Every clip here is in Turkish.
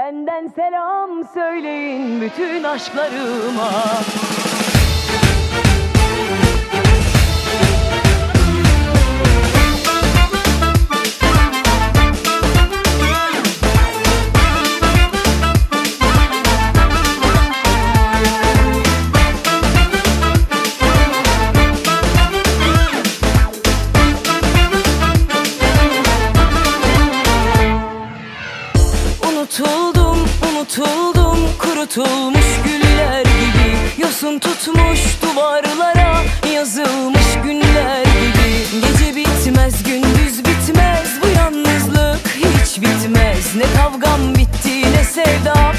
Benden selam söyleyin bütün aşklarıma. Tutuldum kurutulmuş güller gibi. Yosun tutmuş duvarlara yazılmış günler gibi. Gece bitmez gündüz bitmez. Bu yalnızlık hiç bitmez. Ne kavgam bitti ne sevdam.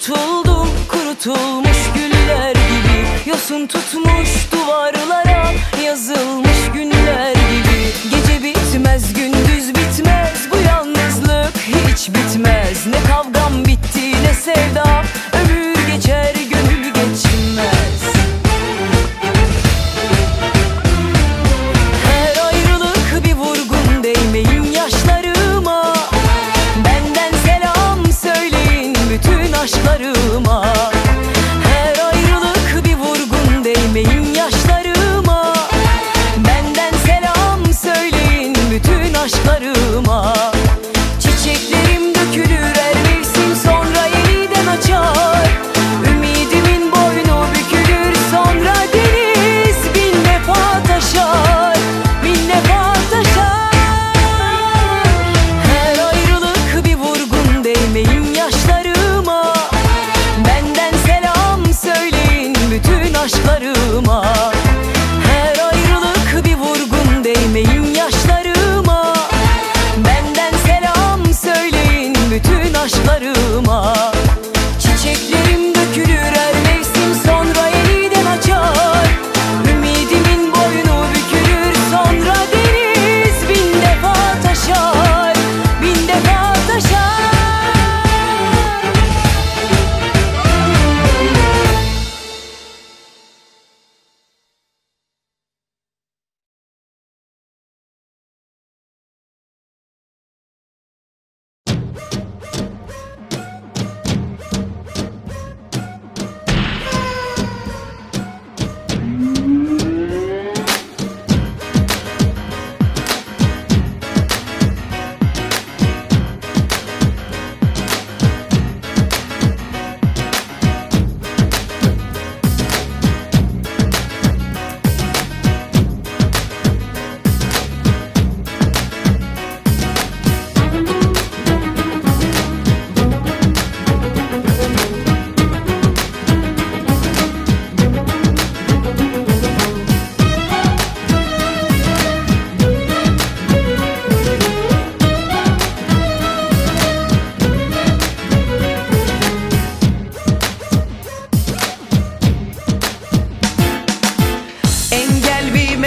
Kurutuldum kurutulmuş güller gibi Yosun tutmuş duvarlara yazılmış taşları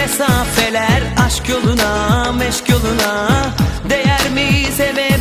mesafeler aşk yoluna meşk yoluna değer mi sevmek